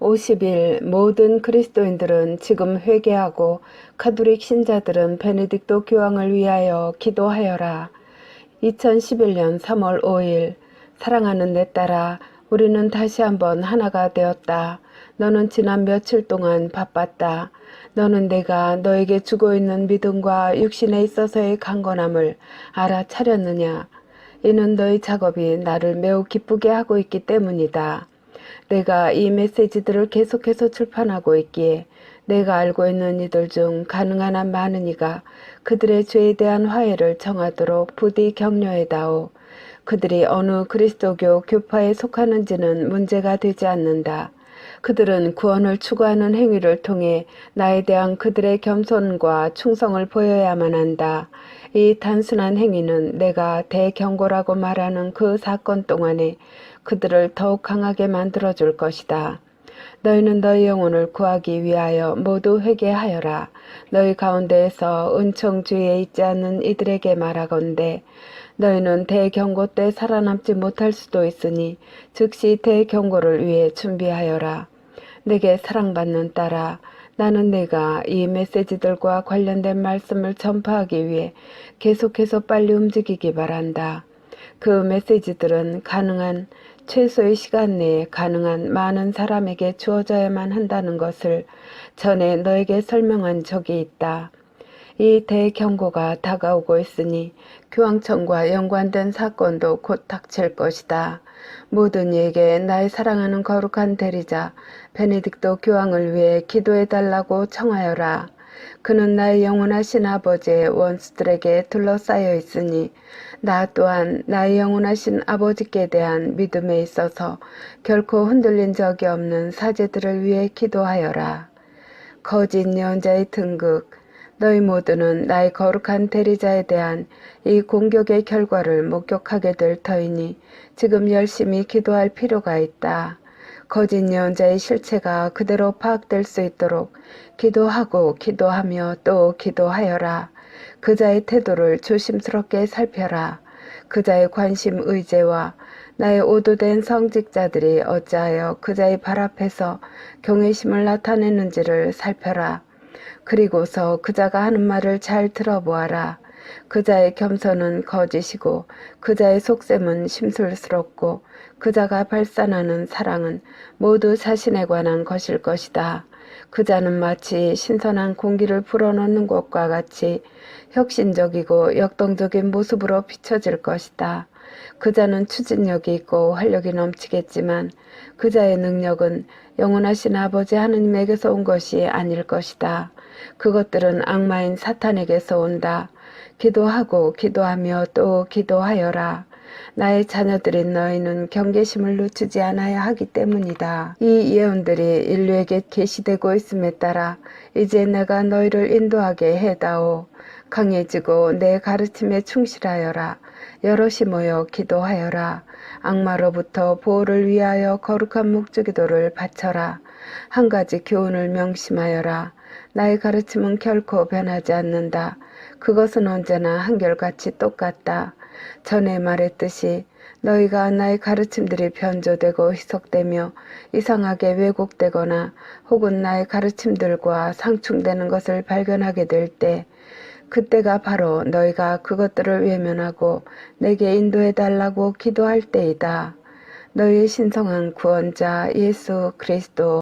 50일 모든 그리스도인들은 지금 회개하고 카톨릭 신자들은 베네딕토 교황을 위하여 기도하여라. 2011년 3월 5일 사랑하는 내 딸아 우리는 다시 한번 하나가 되었다. 너는 지난 며칠 동안 바빴다. 너는 내가 너에게 주고 있는 믿음과 육신에 있어서의 강건함을 알아차렸느냐. 이는 너의 작업이 나를 매우 기쁘게 하고 있기 때문이다. 내가 이 메시지들을 계속해서 출판하고 있기에 내가 알고 있는 이들 중 가능한 한 많은 이가 그들의 죄에 대한 화해를 정하도록 부디 격려해다오. 그들이 어느 그리스도교 교파에 속하는지는 문제가 되지 않는다. 그들은 구원을 추구하는 행위를 통해 나에 대한 그들의 겸손과 충성을 보여야만 한다. 이 단순한 행위는 내가 대경고라고 말하는 그 사건 동안에 그들을 더욱 강하게 만들어 줄 것이다. 너희는 너희 영혼을 구하기 위하여 모두 회개하여라. 너희 가운데에서 은총 주위에 있지 않는 이들에게 말하건대 너희는 대경고 때 살아남지 못할 수도 있으니 즉시 대경고를 위해 준비하여라. 내게 사랑받는 딸아 나는 내가 이 메시지들과 관련된 말씀을 전파하기 위해 계속해서 빨리 움직이기 바란다. 그 메시지들은 가능한 최소의 시간 내에 가능한 많은 사람에게 주어져야만 한다는 것을 전에 너에게 설명한 적이 있다. 이 대경고가 다가오고 있으니 교황청과 연관된 사건도 곧 닥칠 것이다. 모든 이에게 나의 사랑하는 거룩한 대리자 베네딕토 교황을 위해 기도해달라고 청하여라. 그는 나의 영원하신 아버지의 원수들에게 둘러싸여 있으니 나 또한 나의 영원하신 아버지께 대한 믿음에 있어서 결코 흔들린 적이 없는 사제들을 위해 기도하여라. 거짓 예언자의 등극 너희 모두는 나의 거룩한 대리자에 대한 이 공격의 결과를 목격하게 될 터이니 지금 열심히 기도할 필요가 있다. 거짓 예언자의 실체가 그대로 파악될 수 있도록 기도하고 기도하며 또 기도하여라. 그자의 태도를 조심스럽게 살펴라. 그자의 관심 의제와 나의 오도된 성직자들이 어찌하여 그자의 발 앞에서 경외심을 나타내는지를 살펴라. 그리고서 그자가 하는 말을 잘 들어보아라. 그자의 겸손은 거짓이고 그자의 속셈은 심술스럽고 그자가 발산하는 사랑은 모두 자신에 관한 것일 것이다. 그자는 마치 신선한 공기를 불어넣는 것과 같이 혁신적이고 역동적인 모습으로 비춰질 것이다. 그자는 추진력이 있고 활력이 넘치겠지만 그자의 능력은 영원하신 아버지 하느님에게서 온 것이 아닐 것이다. 그것들은 악마인 사탄에게서 온다. 기도하고 기도하며 또 기도하여라. 나의 자녀들인 너희는 경계심을 늦추지 않아야 하기 때문이다. 이 예언들이 인류에게 계시되고 있음에 따라 이제 내가 너희를 인도하게 해다오. 강해지고 내 가르침에 충실하여라. 여럿이 모여 기도하여라. 악마로부터 보호를 위하여 거룩한 목주기도를 바쳐라. 한 가지 교훈을 명심하여라. 나의 가르침은 결코 변하지 않는다. 그것은 언제나 한결같이 똑같다. 전에 말했듯이 너희가 나의 가르침들이 변조되고 희석되며 이상하게 왜곡되거나 혹은 나의 가르침들과 상충되는 것을 발견하게 될 때 그때가 바로 너희가 그것들을 외면하고 내게 인도해 달라고 기도할 때이다. 너희의 신성한 구원자 예수 그리스도